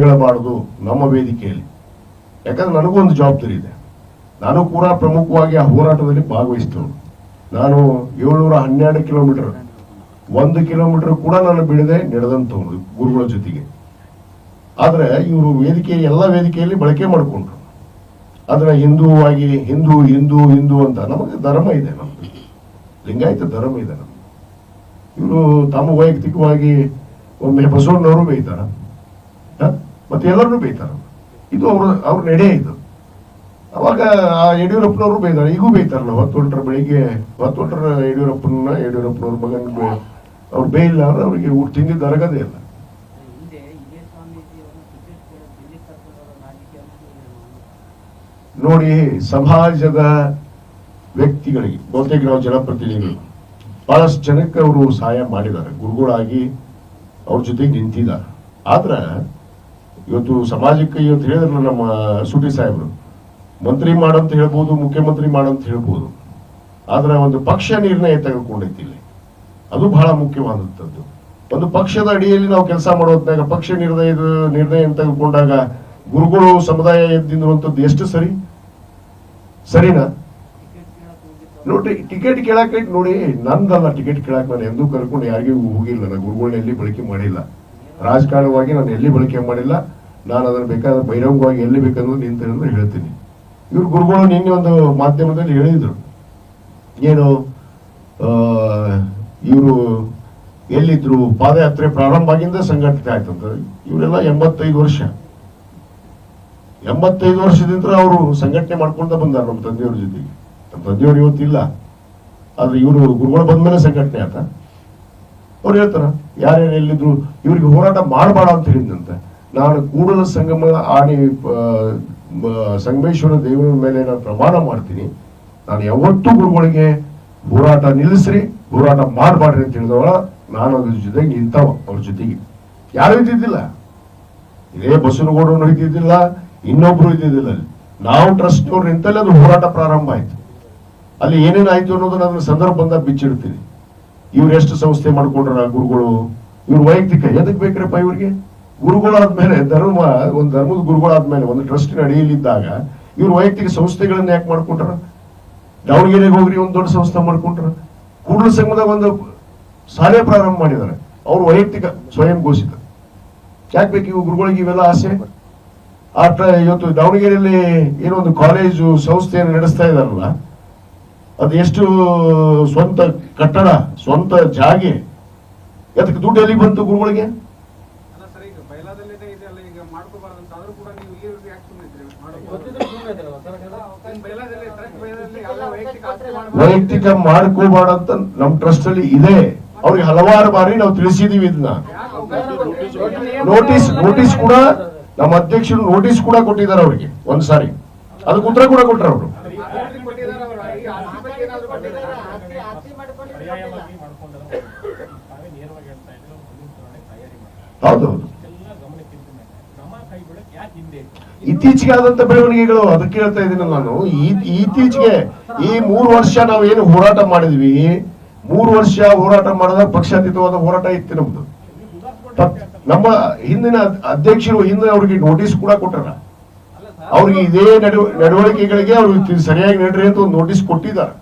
ಹೇಳಬಾರದು ನಮ್ಮ ವೇದಿಕೆಯಲ್ಲಿ. ಯಾಕಂದ್ರೆ ನನಗೂ ಒಂದು ಜವಾಬ್ದಾರಿ ಇದೆ. ನಾನು ಕೂಡ ಪ್ರಮುಖವಾಗಿ ಆ ಹೋರಾಟದಲ್ಲಿ ಭಾಗವಹಿಸ್ತೇನೆ ನಾನು ಏಳ್ನೂರ ಹನ್ನೆರಡು ಕಿಲೋಮೀಟರ್, ಒಂದು ಕಿಲೋಮೀಟರ್ ಕೂಡ ನಾನು ಬಿಡದೆ ಒಂದು ಗುರುಗಳ ಜೊತೆಗೆ. ಆದ್ರೆ ಇವರು ವೇದಿಕೆ, ಎಲ್ಲ ವೇದಿಕೆಯಲ್ಲಿ ಬಳಕೆ ಮಾಡಿಕೊಂಡ್ರು. ಆದ್ರೆ ಹಿಂದೂವಾಗಿ ಹಿಂದೂ ಹಿಂದೂ ಹಿಂದೂ ಅಂತ ನಮಗೆ ಧರ್ಮ ಇದೆ ನಮ್ದು. ಲಿಂಗಾಯತ ಧರ್ಮ ಇದೆ ನಮ್ದು. ಇವರು ತಮ್ಮ ವೈಯಕ್ತಿಕವಾಗಿ ಒಮ್ಮೆ ಬಸವಣ್ಣವರು ಬೈತಾರ ಹ? ಮತ್ತೆ ಎಲ್ಲರನ್ನೂ ಬೈತಾರ ಇದು ಅವ್ರ ಅವ್ರ ನಡೆ ಇದು. ಅವಾಗ ಆ ಯಡಿಯೂರಪ್ಪನವರು ಬೈದಾರೆ ಈಗೂ ಬೈತಾರಲ್ಲ ಹೊತ್ತೊಂಟರ ಬೆಳಿಗ್ಗೆ, ಹೊತ್ತೊಂಟರ ಯಡಿಯೂರಪ್ಪನ, ಯಡಿಯೂರಪ್ಪನವ್ರ ಮಗನ ಅವ್ರ ಬೇಯಿಲ್ಲ ಅಂದ್ರೆ ಅವ್ರಿಗೆ ಊಟ ತಿಂದಿದ್ದು ಅರಗದೇ ಇಲ್ಲ. ನೋಡಿ, ಸಮಾಜದ ವ್ಯಕ್ತಿಗಳಿಗೆ, ಬಹುತೇಕ ನಾವು ಜನಪ್ರತಿನಿಧಿಗಳು, ಬಹಳಷ್ಟು ಜನಕ್ಕೆ ಅವರು ಸಹಾಯ ಮಾಡಿದ್ದಾರೆ. ಗುರುಗಳಾಗಿ ಅವ್ರ ಜೊತೆಗೆ ನಿಂತಿದ್ದಾರೆ. ಆದ್ರೆ ಇವತ್ತು ಸಮಾಜಕ್ಕೆ ಇವತ್ತು ಹೇಳಿದ್ರು ನಮ್ಮ ಸುಟಿ ಸಾಹೇಬರು. ಮಂತ್ರಿ ಮಾಡಂತ ಹೇಳ್ಬೋದು, ಮುಖ್ಯಮಂತ್ರಿ ಮಾಡಂತ ಹೇಳ್ಬೋದು. ಆದ್ರೆ ಒಂದು ಪಕ್ಷ ನಿರ್ಣಯ ತೆಗೆದುಕೊಂಡೈತಿ ಇಲ್ಲಿ ಅದು ಬಹಳ ಮುಖ್ಯವಾದಂಥದ್ದು. ಒಂದು ಪಕ್ಷದ ಅಡಿಯಲ್ಲಿ ನಾವು ಕೆಲಸ ಮಾಡೋದ್ನಾಗ ಪಕ್ಷ ನಿರ್ಣಯ ನಿರ್ಣಯ ತೆಗೆದುಕೊಂಡಾಗ ಗುರುಗಳು ಸಮುದಾಯ ಎದ್ದಿರುವಂಥದ್ದು ಎಷ್ಟು ಸರಿ? ಸರಿನಾ? ನೋಡ್ರಿ, ಟಿಕೆಟ್ ಕೇಳಕ್ಕೆ ನೋಡಿ, ನಂದಲ್ಲ ಟಿಕೆಟ್ ಕೇಳಕ್ ನಾನು ಎಂದೂ ಕರ್ಕೊಂಡು ಯಾರಿಗೂ ಹೋಗಿಲ್ಲ. ನಾನು ಗುರುಗಳನ್ನ ಎಲ್ಲಿ ಬಳಕೆ ಮಾಡಿಲ್ಲ. ರಾಜಕಾರಣವಾಗಿ ನಾನು ಎಲ್ಲಿ ಬಳಕೆ ಮಾಡಿಲ್ಲ. ನಾನು ಅದನ್ನು ಬೇಕಾದ್ರೆ ಬಹಿರಂಗವಾಗಿ ಎಲ್ಲಿ ಬೇಕಂದ್ರೆ ನಿಂತ ಹೇಳ್ತೀನಿ. ಇವ್ರು ಗುರುಗಳು ನಿನ್ನೆ ಒಂದು ಮಾಧ್ಯಮದಲ್ಲಿ ಹೇಳಿದ್ರು. ಏನು ಇವರು ಎಲ್ಲಿದ್ರು ಪಾದಯಾತ್ರೆ ಪ್ರಾರಂಭ ಆಗಿಂದ ಸಂಘಟನೆ ಆಯ್ತಂತ ಇವರೆಲ್ಲ ಎಂಬತ್ತೈದು ವರ್ಷ. ಎಂಬತ್ತೈದು ವರ್ಷದಿಂದ ಅವರು ಸಂಘಟನೆ ಮಾಡ್ಕೊಂತ ಬಂದಾರ ನಮ್ಮ ತಂದೆಯವ್ರ ಜೊತೆಗೆ. ನಮ್ಮ ತಂದೆಯವ್ರು ಇವತ್ತಿಲ್ಲ. ಆದ್ರೆ ಇವರು ಗುರುಗಳು ಬಂದ್ಮೇಲೆ ಸಂಘಟನೆ ಆತ ಅವ್ರು ಹೇಳ್ತಾರ, ಯಾರ್ಯಾರು ಎಲ್ಲಿದ್ರು, ಇವ್ರಿಗೆ ಹೋರಾಟ ಮಾಡಬೇಡ ಅಂತ ಹೇಳಿದಂತೆ ನಾನು ಕೂಡಲ ಸಂಗಮ ಆಡಿ ಸಂಗಮೇಶ್ವರ ದೇವರ ಮೇಲೆ ನಾನು ಪ್ರಮಾಣ ಮಾಡ್ತೀನಿ. ನಾನು ಯಾವತ್ತೂ ಗುರುಗಳಿಗೆ ಹೋರಾಟ ನಿಲ್ಲಿಸ್ರಿ, ಹೋರಾಟ ಮಾಡಬಾರ್ರಿ ಅಂತ ಹೇಳಿದವಳ ನಾನು ಅದ್ರ ಜೊತೆಗೆ ನಿಂತವ, ಅವ್ರ ಜೊತೆಗೆ. ಯಾರು ಇದ್ದಿದ್ದಿಲ್ಲ. ಇದೇ ಬಸವನಗೌಡರು ಇದ್ದಿದ್ದಿಲ್ಲ, ಇನ್ನೊಬ್ರು ಇದ್ದಿದ್ದಿಲ್ಲ ಅಲ್ಲಿ. ನಾವು ಟ್ರಸ್ಟ್ನವ್ರು ನಿಂತಲ್ಲಿ ಅದು ಹೋರಾಟ ಪ್ರಾರಂಭ ಆಯ್ತು. ಅಲ್ಲಿ ಏನೇನಾಯ್ತು ಅನ್ನೋದನ್ನ ನಾನು ಸಂದರ್ಭ ಬಂದಾಗ ಬಿಚ್ಚಿಡ್ತೀನಿ. ಇವ್ರು ಎಷ್ಟು ಸಂಸ್ಥೆ ಮಾಡ್ಕೊಂಡ್ರ ಗುರುಗಳು? ಇವ್ರು ವೈಯಕ್ತಿಕ, ಎದಕ್ ಬೇಕ್ರಪ್ಪ ಇವ್ರಿಗೆ? ಗುರುಗಳಾದ್ಮೇಲೆ ಧರ್ಮ, ಒಂದು ಧರ್ಮದ ಗುರುಗಳಾದ್ಮೇಲೆ ಒಂದು ಟ್ರಸ್ಟ್ ಅಡಿಯಲ್ಲಿದ್ದಾಗ ಇವ್ರು ವೈಯಕ್ತಿಕ ಸಂಸ್ಥೆಗಳನ್ನ ಯಾಕೆ ಮಾಡ್ಕೊಂಡ್ರ? ದಾವಣಗೆರೆಗೆ ಹೋಗ್ರಿ, ಒಂದು ದೊಡ್ಡ ಸಂಸ್ಥೆ ಮಾಡ್ಕೊಂಡ್ರ. ಕೂಡಲ ಸಂಘದಾಗ ಒಂದು ಶಾಲೆ ಪ್ರಾರಂಭ ಮಾಡಿದ್ದಾರೆ. ಅವ್ರು ವೈಯಕ್ತಿಕ, ಸ್ವಯಂ ಘೋಷಿತ. ಯಾಕೆ ಬೇಕು ಇವು ಗುರುಗಳಿಗೆ ಇವೆಲ್ಲ ಆಸೆ? ಆ ಟ- ಇವತ್ತು ದಾವಣಗೆರೆಯಲ್ಲಿ ಏನೋ ಒಂದು ಕಾಲೇಜು ಸಂಸ್ಥೆಯನ್ನು ನಡೆಸ್ತಾ ಇದಾರಲ್ಲ ಅದು ಎಷ್ಟು ಸ್ವಂತ ಕಟ್ಟಡ, ಸ್ವಂತ ಜಾಗೆ. ಅದಕ್ಕೆ ದುಡ್ಡು ಎಲ್ಲಿ ಬಂತು ಗುರುಗಳಿಗೆ ಅಲ್ಲ ಸರ್ ಈಗ ಬಯಲಾದಲ್ಲಿದೆ ಇದೆಲ್ಲ ಈಗ ಮಾಡ್ಕೋಬಾರ್ದಂತ ಆದ್ರೂ ಕೂಡ ನೀವು ಈ ರಿಯಾಕ್ಷನ್ ಇದ್ರಿ ಗೊತ್ತಿದ್ರೆ ಸುಮ್ನೆ ಇದ್ದೀರಲ್ಲ ಸರ್ ಹಾಗಾದ್ರೆ? ಬಯಲಾದಲ್ಲಿ ಟ್ರಕ್ ಬಯಲಾದಲ್ಲಿ ಯಾವುದೇ ವೈಯಕ್ತಿಕ ಮಾಡ್ಕೋಬಾರ್ದು ಮಾಡಬಾರ್ದು ವೈಯಕ್ತಿಕ ಮಾಡ್ಕೋಬಾರ್ದ ಅಂತ ನಮ್ ಟ್ರಸ್ಟ್ ಅಲ್ಲಿ ಇದೆ. ಅವ್ರಿಗೆ ಹಲವಾರು ಬಾರಿ ನಾವು ತಿಳಿಸಿದೀವಿ ಇದನ್ನ. ನೋಟಿಸ್ ನೋಟಿಸ್ ಕೂಡ ನಮ್ಮ ಅಧ್ಯಕ್ಷರು ನೋಟಿಸ್ ಕೂಡ ಕೊಟ್ಟಿದ್ದಾರೆ ಅವ್ರಿಗೆ ಒಂದ್ಸಾರಿ ಅದಕ್ಕೆ ಉತ್ತರ ಕೂಡ ಕೊಟ್ಟರು ಅವರು. ಹೌದೌದು ಎಲ್ಲ ಗಮನಕ್ಕೆ ಇಟ್ಟು ಮೇಲೆ ಕ್ರಮ ಕೈಗೊಳ್ಳಕ್ಕೆ ಯಾಕೆ ಹಿಂದೆ ಇತ್ತೀಚೆಗೆ ಆದಂತ ಬೆಳವಣಿಗೆಗಳು ಅದಕ್ಕೆ ಹೇಳ್ತಾ ಇದ್ದೀನಿ ನಾನು. ಇತ್ತೀಚೆಗೆ ಈ ಮೂರು ವರ್ಷ ನಾವು ಏನು ಹೋರಾಟ ಮಾಡಿದ್ವಿ? ಮೂರು ವರ್ಷ ಹೋರಾಟ ಮಾಡಿದ ಪಕ್ಷಾತೀತವಾದ ಹೋರಾಟ ಇತ್ತು ನಮ್ದು. ನಮ್ಮ ಹಿಂದಿನ ಅಧ್ಯಕ್ಷರು ಹಿಂದೆ ಅವ್ರಿಗೆ ನೋಟಿಸ್ ಕೂಡ ಕೊಟ್ಟಾರ. ಅವ್ರಿಗೆ ಇದೇ ನಡವ ನಡವಳಿಕೆಗಳಿಗೆ ಅವ್ರಿಗೆ ಸರಿಯಾಗಿ ನಡ್ರಿ ಅಂತ ಒಂದು ನೋಟಿಸ್ ಕೊಟ್ಟಿದ್ದಾರೆ.